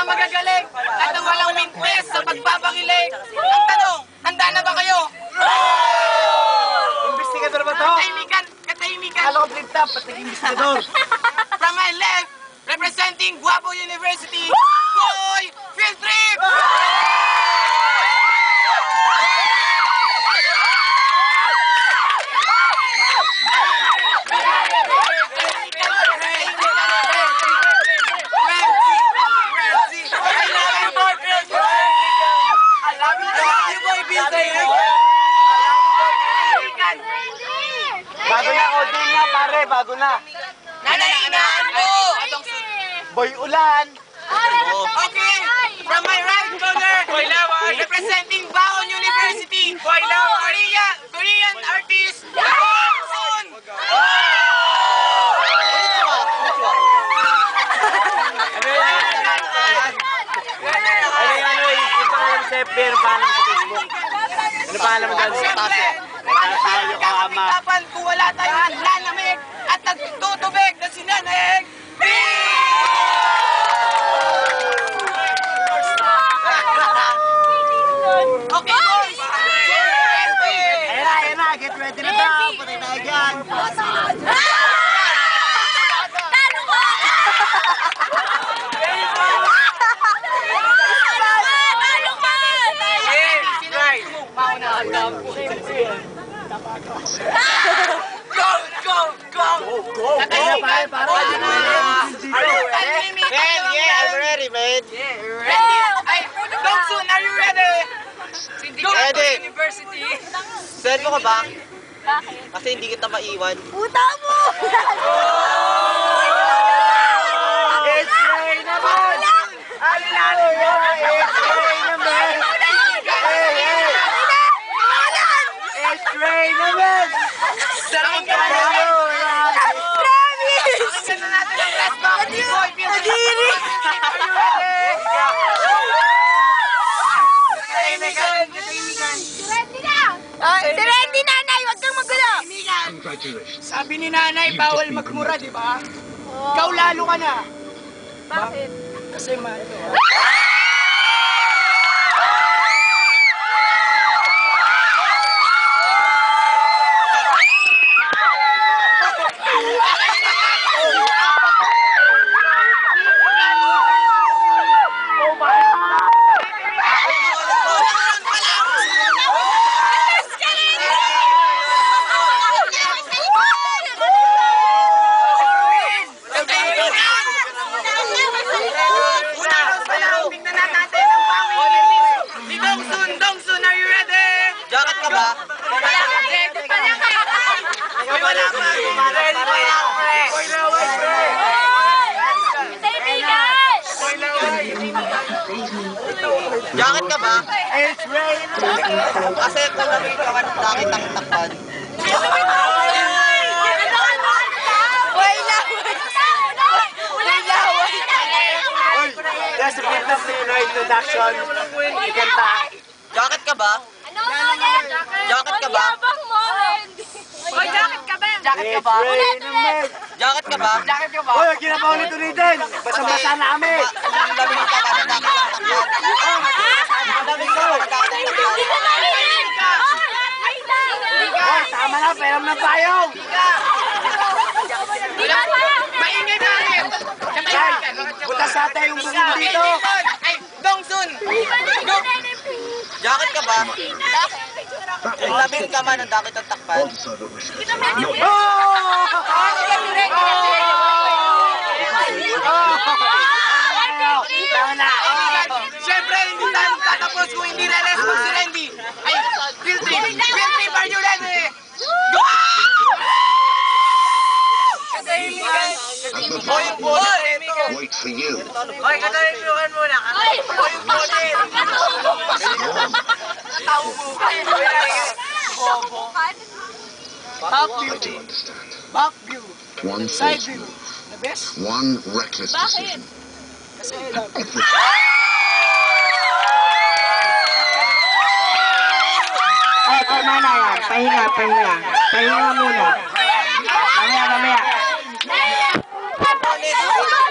mga magagaling at ang walang mintes sa pagbabangiling. Ang tanong, handa na ba kayo? Investigador ba to? Katahimikan, katahimikan. Kala ko pati investigador. From my left, representing Guapo University, Boy Field Trip! Na, pare, bago na. Nanainan mo! Boy Ulan. Okay, from my right corner, representing Baon University, Korea, Korean artist, Sun! Ano yung ano, yung pangalan sa FB, ano pangalan mo sa Facebook? Ano dyan? Tayo ka, ama. kapag kung wala tayong sinaneg, Okay, boys! Ayan na, ayan na, get ready na daw. Patay tayo dyan. Talo ko! Talo ka! Go, go, go! Ayan na, pare, pare. Tahimik kayo lang yeah, I'm ready, man. Ready? Ay, Dongsun, are you ready? Ready. University. Send mo ka ba? Kasi hindi kita maiwan. Puta mo! It's rain naman! Ay, lalo yan! It's rain naman! Hey, hey! Rain naman! Sarang ka na. yan! Pakinggan na natin ang ready? Tahimikan, tahimikan. Si Randy nanay, huwag kang magulo! Sabi ni nanay, bawal magmura, di ba? Ikaw lalo ka na. Bakit? Kasi mahal ko. Una, palaro, tingnan na natin ang bawi ni Si Dongsun, Dongsun, are you ready? Jacket ka ba? Ready pa lang kayo! Ay, wala pa. Ready pa yan, pre. Boy laway, pre. Kaibigan! Boy laway. Jacket ka ba? It's rain Kasi kung nakita ka ng jacket ang takpan. That's a bit of the introduction. Ikanta. Jacket ka ba? Ano mo yan? Jacket ka ba? Ang yabang mo, Randy! Boy, jacket ka ba? Jacket ka ba? Jacket ka ba? Jacket ka ba? Hoy, huwag kinabaw nito ulitin. Basa-basa na kami. Ang dami ng jacket ang jacket dami ko. Hoy, tama na. Peram ng payong. Maingay pa rin. Ay, butas sa tayo yung Okay, dito. Ay, Dongsun. Jacket ka ba? Kung labing ka man, ang dakit ang takpan. Tama na. Siyempre, hindi tayo magtatapos kung hindi re-response si Randy. Ay, field trip. Field trip, are you ready? Go! Hoy, yung bola ito. Wait for you. Hoy, katahimikan muna. Ay! Hoy, yung bola How Back view. One side view. The best. One reckless Back decision. Everything. Ay, kalma na yan. Pahinga, pahinga. Pahinga muna. Pahinga mamaya.